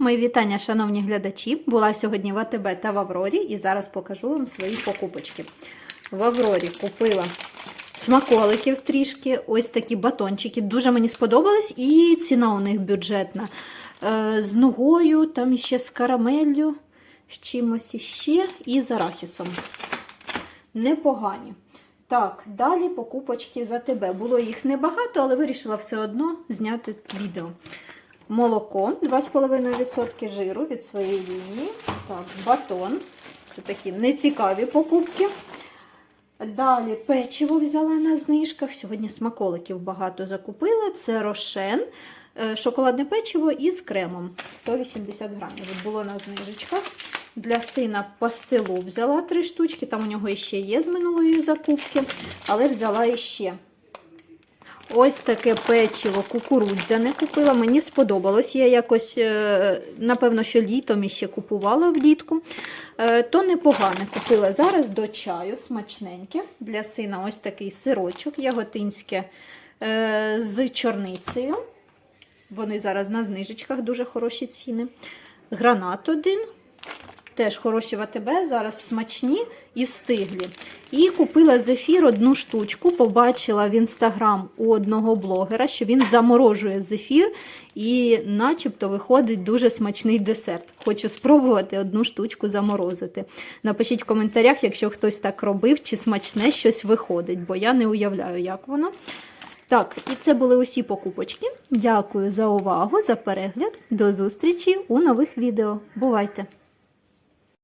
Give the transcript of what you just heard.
Мої вітання, шановні глядачі. Була сьогодні в АТБ та в Аврорі, і зараз покажу вам свої покупочки. В Аврорі купила смаколиків трішки, ось такі батончики. Дуже мені сподобались, і ціна у них бюджетна. Е, З нугою, там ще з карамеллю, з чимось іще і з арахісом. Непогані. Так, далі покупочки за тебе. Було їх небагато, але вирішила все одно зняти відео. Молоко 2,5% жиру від своєї лінії. Так, батон. Це такі нецікаві покупки. Далі печиво взяла на знижках. Сьогодні смаколиків багато закупила. Це рошен, е, шоколадне печиво із кремом 180 грамів. Було на знижечках. Для сина пастилу взяла три штучки. Там у нього ще є з минулої закупки, але взяла іще. Ось таке печиво кукурудзяне купила. Мені сподобалось. Я якось, е, напевно, що літом іще купувала влітку. Е, То непогане купила зараз до чаю, смачненьке. Для сина ось такий сирочок яготинське е, з чорницею. Вони зараз на знижечках дуже хороші ціни. Гранат один. Теж хороші в АТБ, зараз смачні і стиглі. І купила зефір одну штучку. Побачила в інстаграм у одного блогера, що він заморожує зефір і, начебто, виходить дуже смачний десерт. Хочу спробувати одну штучку заморозити. Напишіть в коментарях, якщо хтось так робив, чи смачне щось виходить, бо я не уявляю, як воно. Так, і це були усі покупочки. Дякую за увагу, за перегляд. До зустрічі у нових відео. Бувайте!